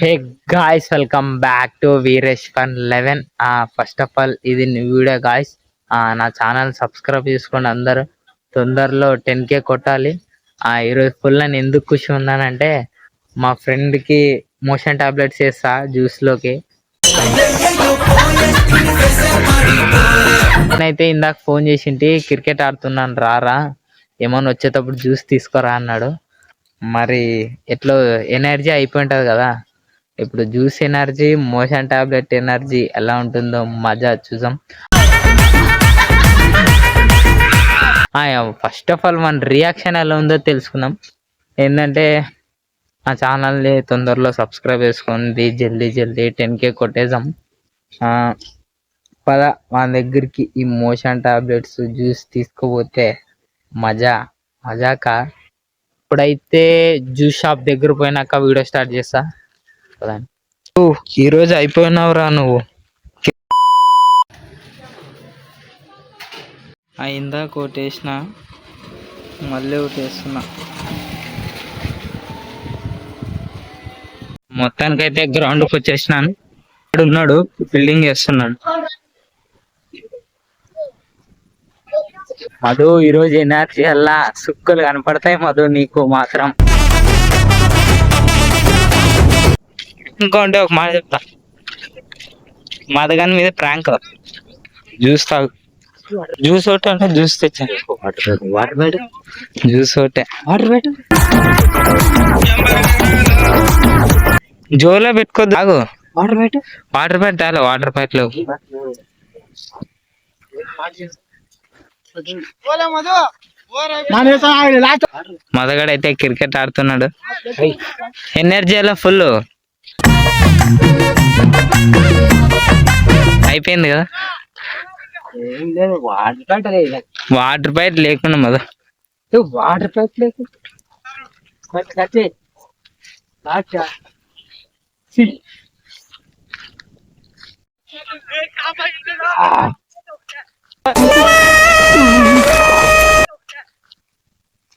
Hey guys welcome back to Veeresh fun eleven first of all ఇది video guys నా channel subscribe చేసుకోండి అందరూ. తొందరలో టెన్ కే కొట్టాలి. ఆ ఈరోజు ఫుల్ నేను ఎందుకు ఖుషి ఉన్నానంటే మా ఫ్రెండ్కి మోషన్ టాబ్లెట్స్ వేస్తా జ్యూస్లోకి. ఇందాక ఫోన్ చేసింటి క్రికెట్ ఆడుతున్నాను రారా ఏమన్నా వచ్చేటప్పుడు జ్యూస్ తీసుకోరా అన్నాడు. మరి ఎట్లో ఎనర్జీ అయిపోయి ఉంటుంది కదా. ఇప్పుడు juice energy motion tablet energy ఎలా ఉంటుందో మజా చూసాం ఫస్ట్ ఆఫ్ ఆల్ మన రియాక్షన్ ఎలా ఉందో తెలుసుకుందాం. ఏంటంటే ఆ ఛానల్ని తొందరలో సబ్స్క్రైబ్ చేసుకోండి జల్దీ జల్దీ టెన్ కే కొట్టేసాం ఆ, పద మన దగ్గరికి ఈ మోషన్ టాబ్లెట్స్ జ్యూస్ తీసుకుపోతే మజా మజాకా? ఇప్పుడైతే జ్యూస్ షాప్ దగ్గర పోయినాక వీడియో స్టార్ట్ చేస్తా. ఓ, ఈ రోజు అయిపోయినావురా నువ్వు. అయిందా కొట్టేసిన మళ్ళీ ఒకటి వేస్తున్నా మొత్తానికైతే గ్రౌండ్కి వచ్చేసినాను. ఇక్కడ ఉన్నాడు ఫీల్డింగ్ చేస్తున్నాడు. మధు ఈరోజు ఎనర్జీ అలా సుక్కులు కనపడతాయి మధు నీకు మాత్రం. ఇంకోటి ఒక మాట చెప్తా. మదగాని మీద ప్రాంక్ జ్యూస్ తాగు. జ్యూస్ ఒకటి అంటే జ్యూస్ తెచ్చాను వాటర్ బయట జ్యూస్ ఒకటే. వాటర్ బయట జోలో పెట్టుకోద్దు. తాగు. వాటర్ బయట వాటర్ ప్యాట్ తాలే వాటర్ ప్యాట్ లేవు మదగాడు అయితే క్రికెట్ ఆడుతున్నాడు. ఎనర్జీ అలా ఫుల్ అయిపోయింది కదా? వాటర్ లేదు వాటర్ ప్యాట్ లేకుండా మద. వాటర్. ఛీ. ఆ,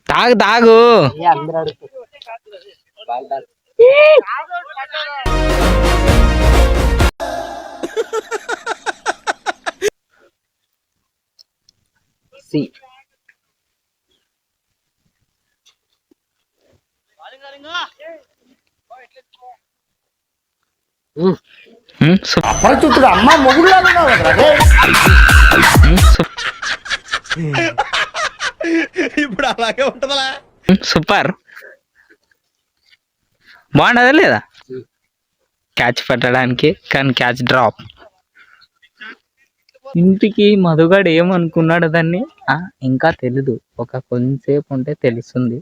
తాగు తాగు. అందరూ. సి. సూప్- అపరిచితుడు అమ్మ మొగుడులా ఉన్నావు కదరా రే. ఉమ్, సూప్- ఇప్పుడు అలాగే ఉంటదా సూపర్. బాగుండదా లేదా? క్యాచ్ పట్టడానికి కానీ క్యాచ్ డ్రాప్ ఇంటికి మధుగాడు ఏమనుకున్నాడు దాన్ని ఇంకా తెలీదు. ఒక కొంతసేపు ఉంటే తెలుస్తుంది.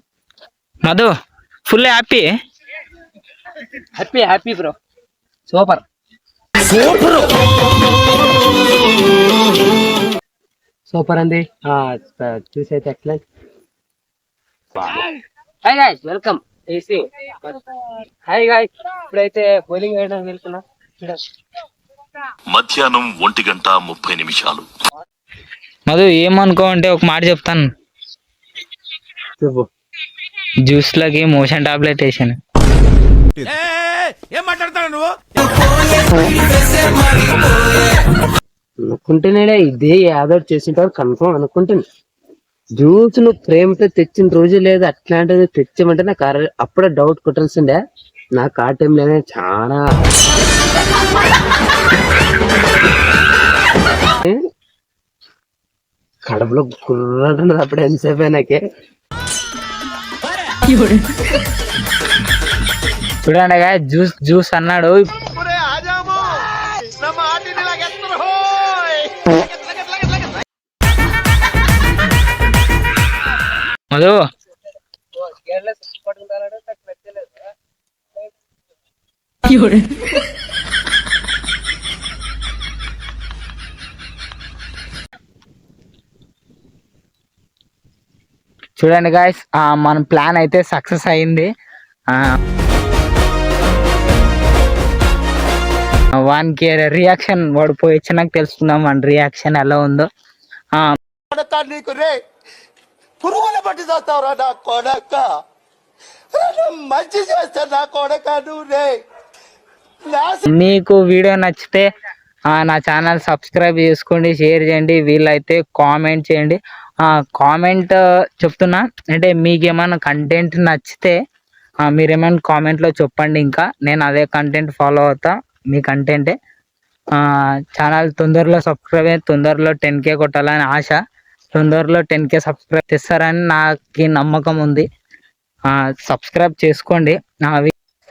Madhu full happy happy happy bro super super అండి. చూసి అయితే excellent welcome AC. Hi guys ఇప్పుడైతే బౌలింగ్ వేయడానికి వెళ్తున్నా. మధ్యాహ్నం ఒంటి గంట ముప్పై నిమిషాలు. మధు ఏమనుకో అంటే ఒక మాట చెప్తాను. చెప్పు. జ్యూస్ లకి మోషన్ టాబ్లెట్ వేసాను. ఏం మాట్లాడతాడు నువ్వు అనుకుంటేనే ఇదే ఏదో చేసింటారు కన్ఫర్మ్ అనుకుంటాను జ్యూస్ను ప్రేమతో తెచ్చిన రోజు లేదు అట్లాంటిది తెచ్చామంటే నాకు అప్పుడే డౌట్ కొట్టాల్సిందే. నాకు ఆ టైంలోనే చాలా కడుపులో గుర్రంటున్నది అప్పుడే ఎంతసేపు నాకే చూడండి జ్యూస్ జ్యూస్ అన్నాడు. మధు చూడండి గాయస్ మన ప్లాన్ అయితే సక్సెస్ అయింది. వానికి రియాక్షన్ వాడు పోయి వచ్చినాక తెలుసుకుందాం మన రియాక్షన్ ఎలా ఉందో. ఆ, నీకు రే. పురుగుల పట్టి చేస్తావురా నా కొడక. మంచి చేస్తా నా కొడక నువ్వు మీకు వీడియో నచ్చితే నా ఛానల్ సబ్స్క్రైబ్ చేసుకోండి షేర్ చేయండి వీళ్ళైతే కామెంట్ చేయండి. కామెంట్ చెప్తున్నా అంటే మీకు ఏమైనా కంటెంట్ నచ్చితే మీరేమైనా కామెంట్లో చెప్పండి ఇంకా. నేను అదే కంటెంట్ ఫాలో అవుతా మీ కంటెంటే. ఛానల్ తొందరలో సబ్స్క్రైబ్ అయ్యి తొందరలో టెన్ కే కొట్టాలని ఆశ. తొందరలో టెన్ కే సబ్స్క్రైబ్ చేస్తారని నాకు నమ్మకం ఉంది. సబ్స్క్రైబ్ చేసుకోండి. ఆ,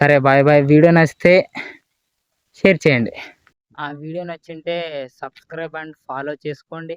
సరే బాయ్ బాయ్. వీడియో నచ్చితే షేర్ చేయండి. ఆ వీడియో నచ్చింటే సబ్స్క్రైబ్ అండ్ ఫాలో చేసుకోండి.